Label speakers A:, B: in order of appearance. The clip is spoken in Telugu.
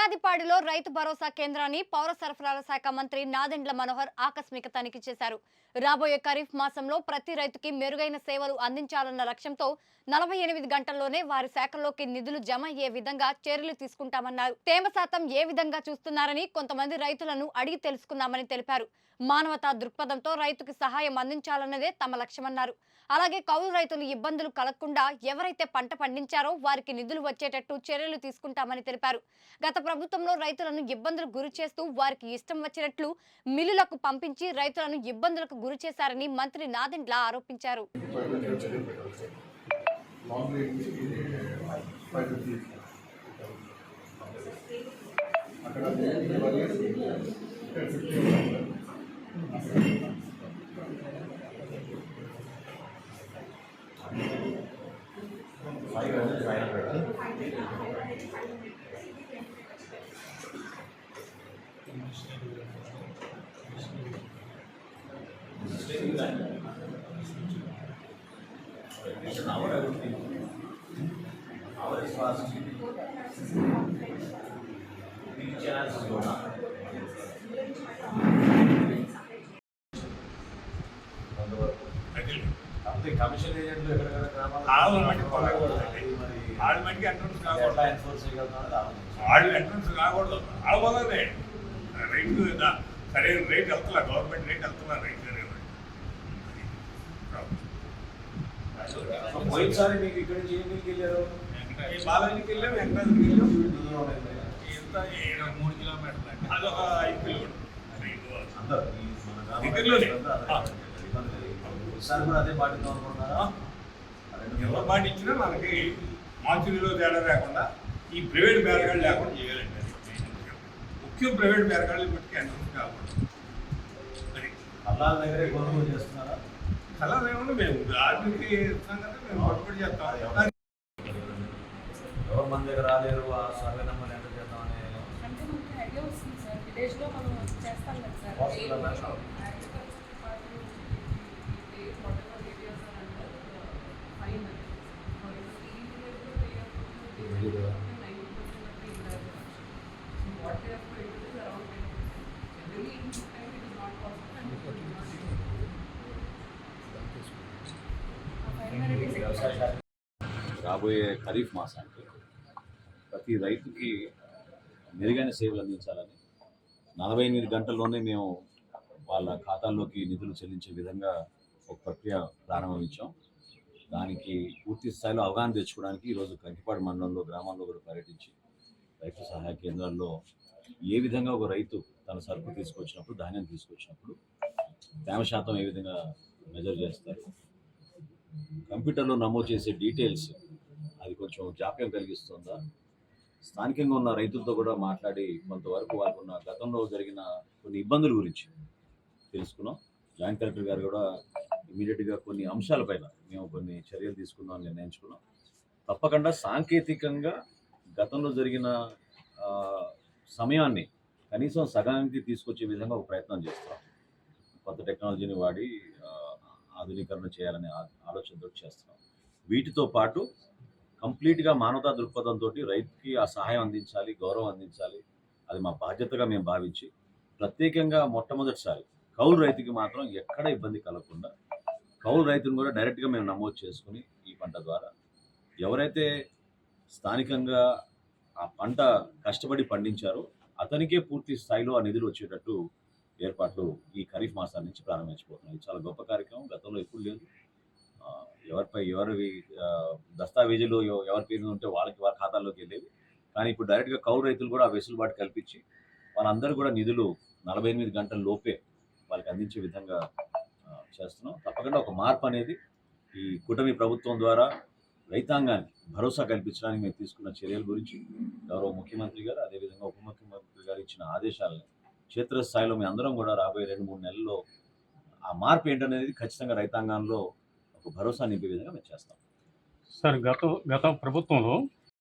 A: పునాదిపాడులో రైతు భరోసా కేంద్రాన్ని పౌర సరఫరాల శాఖ మంత్రి నాదెండ్ల మనోహర్ ఆకస్మిక తనిఖీ చేశారు. రాబోయే ఖరీఫ్ మాసంలో ప్రతి రైతుకి మెరుగైన సేవలు అందించాలన్న లక్ష్యంతో నలభై ఎనిమిది గంటల్లోనే వారి శాఖలోకి నిధులు జమ అయ్యే విధంగా చర్యలు తీసుకుంటామన్నారు. తేమ శాతం ఏ విధంగా చూస్తున్నారని కొంతమంది రైతులను అడిగి తెలుసుకున్నామని తెలిపారు. మానవతా దృక్పథంతో రైతుకి సహాయం అందించాలన్నదే తమ లక్ష్యమన్నారు. అలాగే కౌలు రైతులు ఇబ్బందులు కలగకుండా ఎవరైతే పంట పండించారో వారికి నిధులు వచ్చేటట్టు చర్యలు తీసుకుంటామని తెలిపారు. గత ప్రభుత్వంలో రైతులను ఇబ్బందులకు గురి చేస్తూ వారికి ఇష్టం వచ్చినట్లు మిల్లులకు పంపించి రైతులను ఇబ్బందులకు గురి చేశారని మంత్రి నాదెండ్ల ఆరోపించారు.
B: Five
C: five hundred five hundred Our. Three channels go down. కాకపోతే కమిషన్ ఏజెంట్లు ఎక్కడెక్కడ గ్రామాలు
D: ఆవుల మట్టి కొనకూడదండి. ఆడ మట్టికి ఎంట్రన్స్ కాకూడదు. వాళ్ళు ఎంట్రన్స్ కాకూడదు ఆడబోదే రైతు సరైన రేట్ వెళ్తున్నా గవర్నమెంట్ రేట్ వెళ్తున్నా రైతు
C: పోయినసారి మీకు ఇక్కడి నుంచి మీకు వెళ్ళారు?
D: బాలాజీకి వెళ్ళాం వెంకటాద్రికి వెళ్ళాం. ఈ-
E: మూడు కిలోమీటర్లు
D: అదొక ఐదు కిలోమీటర్లు దగ్గరలోనే.
C: ఈసారి కూడా అదే పాటిద్దాం అనుకుంటున్నారా
D: ఎవరు పాటించినా మనకి మాచురిలో తేడా లేకుండా ఈ ప్రైవేట్ బేరగాళ్ళు లేకుండా చేయాలండి. ముఖ్యం ప్రైవేట్ బేరగాళ్ళు మట్టికి ఎంట్రన్స్ కాకూడదు అది
C: అల్లాల దగ్గరే కొనుగోలు చేస్తున్నారా?
D: అలా ఏమన్నా మేము ఆర్థిక ఇస్తాం కదా మేము పట్టుబడి చేస్తాం.
C: ఎవరు మన దగ్గర రాలేరు? ఆ సర్వే నెంబర్ ఎంటర్ చేద్దామని.
F: అంటే మనకి ఐడియా వస్తుంది సార్. విలేజ్లో మనం చేస్తాం కదా sir. Is around 10%. Generally, in this time it is not possible and it not
G: రాబోయే ఖరీఫ్ మాసానికి ప్రతి రైతుకి మెరుగైన సేవలు అందించాలని నలభై ఎనిమిది గంటల్లోనే మేము వాళ్ళ ఖాతాల్లోకి నిధులు చెల్లించే విధంగా ఒక ప్రక్రియ ప్రారంభించాం దానికి పూర్తి స్థాయిలో అవగాహన తెచ్చుకోవడానికి ఈరోజు కంకిపాడు మండలంలో గ్రామాల్లో కూడా పర్యటించి రైతు సహాయ కేంద్రాల్లో ఏ విధంగా ఒక రైతు తన సరుకు తీసుకొచ్చినప్పుడు ధాన్యం తీసుకొచ్చినప్పుడు తేమ శాతం ఏ విధంగా మెజర్ చేస్తారు? కంప్యూటర్లో నమోదు చేసే డీటెయిల్స్ అది కొంచెం జాప్యం కలిగిస్తుందా? స్థానికంగా ఉన్న రైతులతో కూడా మాట్లాడి కొంతవరకు వాళ్ళకున్న గతంలో జరిగిన కొన్ని ఇబ్బందుల గురించి తెలుసుకున్నాం. జాయింట్ కలెక్టర్ గారు కూడా ఇమీడియట్గా కొన్ని అంశాలపైన మేము కొన్ని చర్యలు తీసుకుందామని నిర్ణయించుకున్నాం. తప్పకుండా సాంకేతికంగా గతంలో జరిగిన సమయాన్ని కనీసం సగానికి తీసుకొచ్చే విధంగా ఒక ప్రయత్నం చేస్తాం. కొత్త టెక్నాలజీని వాడి ఆధునీకరణ చేయాలనే ఆలోచనతో చేస్తున్నాం. వీటితో పాటు కంప్లీట్గా మానవతా దృక్పథంతో రైతుకి ఆ సహాయం అందించాలి గౌరవం అందించాలి. అది మా బాధ్యతగా మేము భావించి ప్రత్యేకంగా మొట్టమొదటిసారి కౌలు రైతుకి మాత్రం ఎక్కడ ఇబ్బంది కలగకుండా కౌలు రైతును కూడా డైరెక్ట్గా మేము నమోదు చేసుకుని ఈ పంట ద్వారా ఎవరైతే స్థానికంగా ఆ పంట కష్టపడి పండించారో. అతనికే పూర్తి స్థాయిలో ఆ నిధులు వచ్చేటట్టు ఏర్పాట్లు ఈ ఖరీఫ్ మాసాల నుంచి ప్రారంభించబోతున్నాయి. చాలా గొప్ప కార్యక్రమం. గతంలో ఎప్పుడు లేదు. ఎవరిపై ఎవరి దస్తావేజీలు ఎవరి పేరు ఉంటే వాళ్ళకి వారి ఖాతాల్లోకి వెళ్ళేవి. కానీ ఇప్పుడు డైరెక్ట్గా కౌలు రైతులు కూడా ఆ వెసులుబాటు కల్పించి వాళ్ళందరూ కూడా నిధులు నలభై ఎనిమిది గంటల లోపే వాళ్ళకి అందించే విధంగా చేస్తున్నాం. తప్పకుండా ఒక మార్పు అనేది ఈ కూటమి ప్రభుత్వం ద్వారా రైతాంగానికి భరోసా కల్పించడానికి మేము తీసుకున్న చర్యల గురించి గౌరవ ముఖ్యమంత్రి గారు అదేవిధంగా ఉప ముఖ్యమంత్రి గారు ఇచ్చిన ఆదేశాలను క్షేత్రస్థాయిలో మేము అందరం కూడా రాబోయే రెండు మూడు నెలల్లో ఆ మార్పు ఏంటనేది ఖచ్చితంగా రైతాంగంలో ఒక భరోసా నింపే విధంగా మేము చేస్తాం.
E: సార్ గత గత ప్రభుత్వంలో